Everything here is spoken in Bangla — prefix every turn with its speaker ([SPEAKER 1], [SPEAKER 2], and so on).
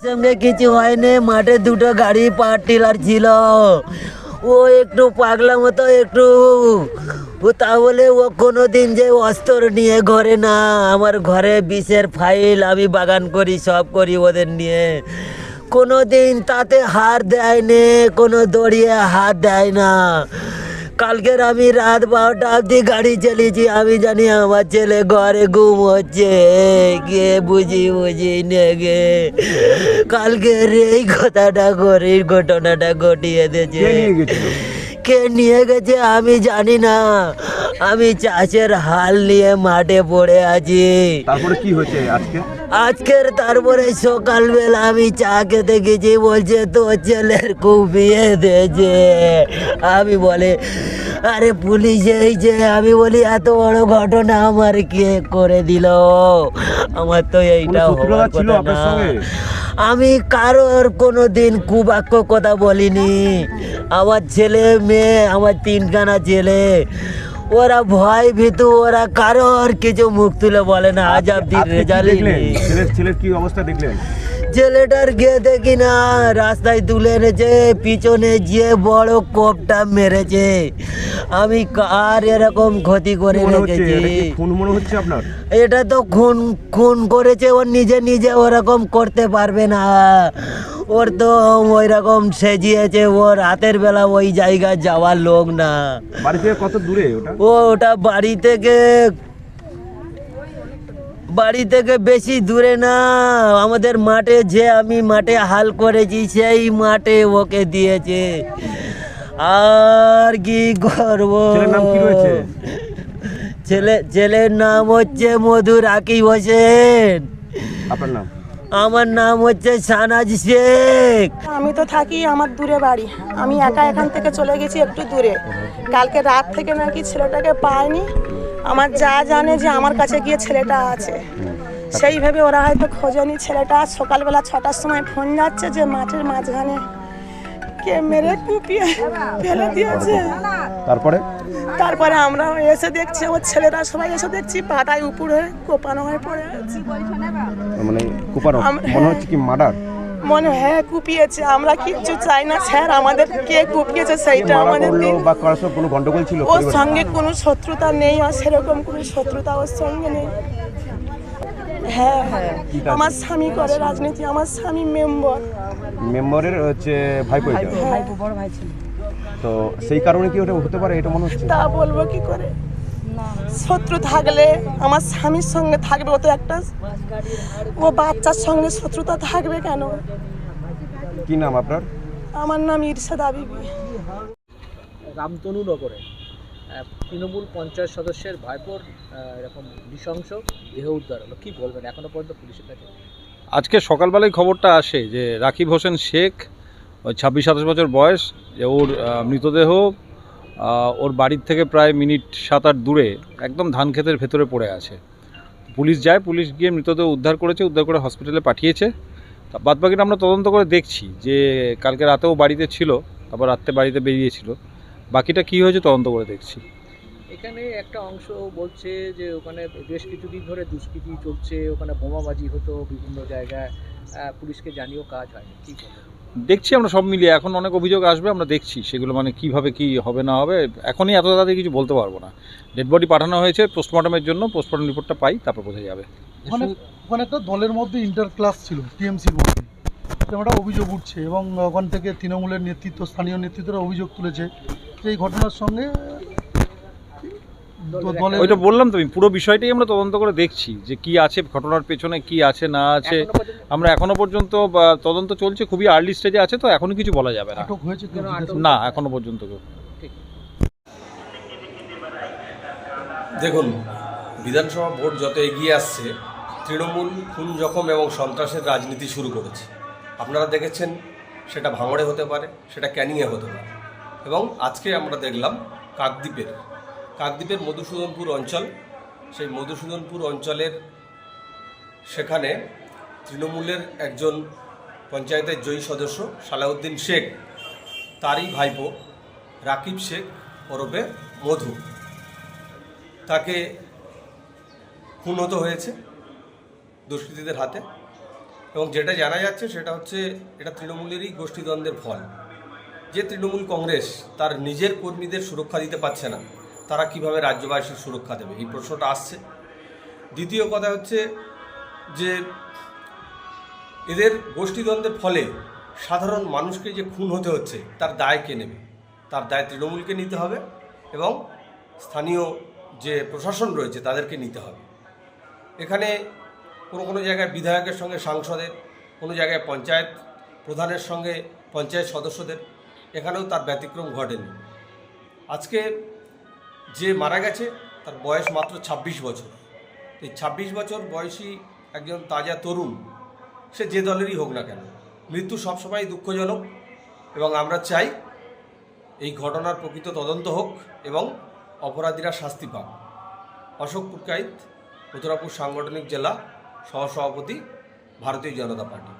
[SPEAKER 1] সঙ্গে কিছু হয়নি, মাঠে দুটো গাড়ি পার টিলার ছিল। ও একটু পাগলা মতো একটু, ও তাহলে ও কোনো দিন যে অস্ত্র নিয়ে ঘরে না, আমার ঘরে বিষের ফাইল, আমি বাগান করি, সব করি ওদের নিয়ে। কোনো দিন তাতে হার দেয়নি, কোনো দড়িয়ে হাত দেয় না। কালকের আমি রাত বারোটা অবধি গাড়ি চালিয়েছি। আমি জানি আমার ছেলে ঘরে ঘুম হচ্ছে। কে বুঝি বুঝি নেগে কালকের এই কথাটা করে ঘটনাটা ঘটিয়ে দিয়েছে।
[SPEAKER 2] কে নিয়ে
[SPEAKER 1] কে নিয়ে গেছে আমি জানি না। আমি চাষের হাল নিয়ে মাঠে পড়ে আছি।
[SPEAKER 2] তারপরে কি হয়েছে আজকে?
[SPEAKER 1] আজকের তারপরে সকালবেলা আমি চা খেতে গেছি বলছে তোর ছেলের বিয়ে দিয়েছে আমি বলে আরে পুলিশ এই যে আমি বলি এত বড় ঘটনা আমার কে করে দিল? আমার তো এইটা
[SPEAKER 2] কোনো
[SPEAKER 1] হওয়ার কথা না। আমি কারোর কোনো দিন কুবাক্য কথা বলিনি। আমার ছেলে মেয়ে আমার তিনখানা ছেলে। ওরা ভয় ভীতু ওরা কারোর কিছু মুখ তুলে বলে না। আজ
[SPEAKER 2] আপনি
[SPEAKER 1] নেই।
[SPEAKER 2] ছেলের কি অবস্থা দেখলেন?
[SPEAKER 1] ছেলেটার গিয়ে দেখি না রাস্তায় তুলে এনেছে পিছনে যে বড় কোপটা মেরেছে। আমি কার এরকম ক্ষতি করে রেখেছি।
[SPEAKER 2] এটা
[SPEAKER 1] তো খুন খুন করেছে ওর নিজে নিজে ওরকম করতে পারবে না। ওর তো ওই রকম সেজিয়েছে ওর রাতের বেলা ওই জায়গায় যাওয়ার লোক না।
[SPEAKER 2] বাড়ি থেকে কত দূরে ওটা?
[SPEAKER 1] ও ওটা বাড়ি থেকে বাড়ি থেকে বেশি দূরে না। আমাদের মাঠে যে আমি মাঠে হাল করেছি সেই মাঠে ওকে দিয়েছে। আর কি করব? ছেলে ছেলের নাম হচ্ছে মধু রাকিব হোসেন।
[SPEAKER 2] আপনার নাম?
[SPEAKER 1] আমার নাম হচ্ছে সানাজ শেখ।
[SPEAKER 3] আমি তো থাকি আমার দূরে বাড়ি। আমি একা এখান থেকে চলে গেছি একটু দূরে। কালকে রাত থেকে নাকি ছেলেটাকে পাইনি। আমার যা জানে যে আমার কাছে গিয়ে ছেলেটা আছে। সেইভাবে ওরা হয়তো খোঁজেনি ছেলেটা। সকালবেলা ছটার সময় ফোন যাচ্ছে যে মাঠের মাঝখানে কে মেরে কুপিয়ে ফেলে দিয়েছে।
[SPEAKER 2] তারপরে?
[SPEAKER 3] তারপরে আমরা এসে দেখছি ওর ছেলেরা সবাই এসে দেখছি পাটায় উপরে কোপানো হয়ে পড়ে আছে।
[SPEAKER 2] মানে কুপানো? মনে হচ্ছে কি মার্ডার?
[SPEAKER 3] মনে হ্যাঁ কুপিয়েছে। আমরা কিচ্ছু চাই না স্যার আমাদের কে কুপিয়েছে সেইটা আমাদের
[SPEAKER 2] বা কারোর সঙ্গে কোনো গন্ডগোল ছিল
[SPEAKER 3] ওর সঙ্গে কোনো শত্রুতা নেই আর সেরকম কোনো শত্রুতা ওর সঙ্গে নেই। হ্যাঁ হ্যাঁ। আমার স্বামী করে রাজনীতি আমার স্বামী মেম্বার।
[SPEAKER 2] মেম্বারের হচ্ছে ভাইপো এটা?
[SPEAKER 3] হ্যাঁ।
[SPEAKER 2] তো সেই কারণে কি ওটা হতে পারে এটা মনে হচ্ছে?
[SPEAKER 3] তা বলব কি করে? শত্রু থাকলে আমার স্বামীর সঙ্গে থাকবে ও তো একটা ও বাচ্চার সঙ্গে শত্রুতা থাকবে কেন?
[SPEAKER 2] কি নাম আপনার?
[SPEAKER 3] আমার নাম ইরশাদা বিবি।
[SPEAKER 4] রামতনু নগরে। তৃণমূল পঞ্চায়েত সদস্যের ভাইপোর এরকম নৃশংস দেহ উদ্ধার হলো। কি বলবেন? এখনও পর্যন্ত পুলিশের কাছে?
[SPEAKER 5] আজকে সকালবেলায় খবরটা আসে যে রাকিব হোসেন শেখ, ওই ছাব্বিশ, সাতাশ বছর বয়স, যে ওর মৃতদেহ ওর বাড়ির থেকে প্রায় মিনিট সাত আট দূরে একদম ধান ক্ষেতের ভেতরে পড়ে আছে। পুলিশ যায়, পুলিশ গিয়ে মৃতদেহ উদ্ধার করেছে, উদ্ধার করে হসপিটালে পাঠিয়েছে। বাদবাকিটা আমরা তদন্ত করে দেখছি যে কালকে রাতেও বাড়িতে ছিল, তারপর রাত্রে বাড়িতে বেরিয়েছিল। বাকিটা কী হয়েছে তদন্ত করে দেখছি।
[SPEAKER 4] এখানে একটা অংশ বলছে যে ওখানে বেশ কিছুদিন ধরে দুষ্কৃতি চলছে ওখানে বোমাবাজি হতো বিভিন্ন জায়গায়। পুলিশকে জানিয়েও কাজ হয়নি কি
[SPEAKER 5] দেখছি আমরা সব মিলিয়ে এখন অনেক অভিযোগ আসবে আমরা দেখছি সেগুলো মানে কীভাবে কি হবে না হবে এখনই এত তাড়াতাড়ি কিছু বলতে পারব না। ডেড বডি পাঠানো হয়েছে পোস্টমর্টমের জন্য পোস্টমর্টম রিপোর্টটা পাই তারপর বোঝা যাবে।
[SPEAKER 6] ওখানে ওখানে একটা দলের মধ্যে ইন্টার ক্লাস ছিল টিএমসির মধ্যে একটা অভিযোগ উঠছে এবং ওখান থেকে তৃণমূলের নেতৃত্ব স্থানীয় নেতৃত্বরা অভিযোগ তুলেছে। এই ঘটনার সঙ্গে
[SPEAKER 5] ওইটা বললাম তো আমি পুরো বিষয়টাই আমরা তদন্ত করে দেখছি যে কি আছে ঘটনার পেছনে কি আছে না আছে। আমরা এখনও পর্যন্ত তদন্ত চলছে খুবই আর্লি স্টেজে আছে তো এখনও কিছু বলা যাবে না।
[SPEAKER 6] আটক হয়েছে
[SPEAKER 5] না এখনও পর্যন্ত কেউ।
[SPEAKER 7] দেখুন বিধানসভা ভোট যত এগিয়ে আসছে তৃণমূল খুন জখম এবং সন্ত্রাসের রাজনীতি শুরু করেছে। আপনারা দেখেছেন সেটা ভাঙড়ে হতে পারে সেটা ক্যানিংয়ে হতে পারে। এবং আজকে আমরা দেখলাম কাকদ্বীপের কাকদ্বীপের মধুসূদনপুর অঞ্চল। সেই মধুসূদনপুর অঞ্চলের সেখানে তৃণমূলের একজন পঞ্চায়েতের জয়ী সদস্য সালাউদ্দিন শেখ, তারই ভাইপো রাকিব শেখ ওরফে মধু। তাকে খুন হয়েছে দুষ্কৃতীদের হাতে এবং যেটা জানা যাচ্ছে সেটা হচ্ছে এটা তৃণমূলেরই গোষ্ঠীদ্বন্দ্বের ফল। যে তৃণমূল কংগ্রেস তার নিজের কর্মীদের সুরক্ষা দিতে পারছে না, তারা কীভাবে রাজ্যবাসীর সুরক্ষা দেবে? এই প্রশ্নটা আসছে। দ্বিতীয় কথা হচ্ছে যে এদের গোষ্ঠীদ্বন্দ্বের ফলে সাধারণ মানুষকে যে খুন হতে হচ্ছে, তার দায় কে নেবে? তার দায় তৃণমূলকে নিতে হবে এবং স্থানীয় যে প্রশাসন রয়েছে, তাদেরকে নিতে হবে। এখানে কোনো কোনো জায়গায় বিধায়কের সঙ্গে সাংসদের, কোনো জায়গায় পঞ্চায়েত প্রধানের সঙ্গে পঞ্চায়েত সদস্যদের এখানেও তার ব্যতিক্রম ঘটেনি। আজকে যে মারা গেছে, তার বয়স মাত্র ২৬ বছর। এই ২৬ বছর বয়সী একজন তাজা তরুণ, সে যে দলেরই হোক না কেন, মৃত্যু সবসময় দুঃখজনক এবং আমরা চাই এই ঘটনার প্রকৃত তদন্ত হোক এবং অপরাধীরা শাস্তি পাক। অশোক পুরকাইত, উত্তরাপুর সাংগঠনিক জেলা সহসভাপতি ভারতীয় জনতা পার্টি।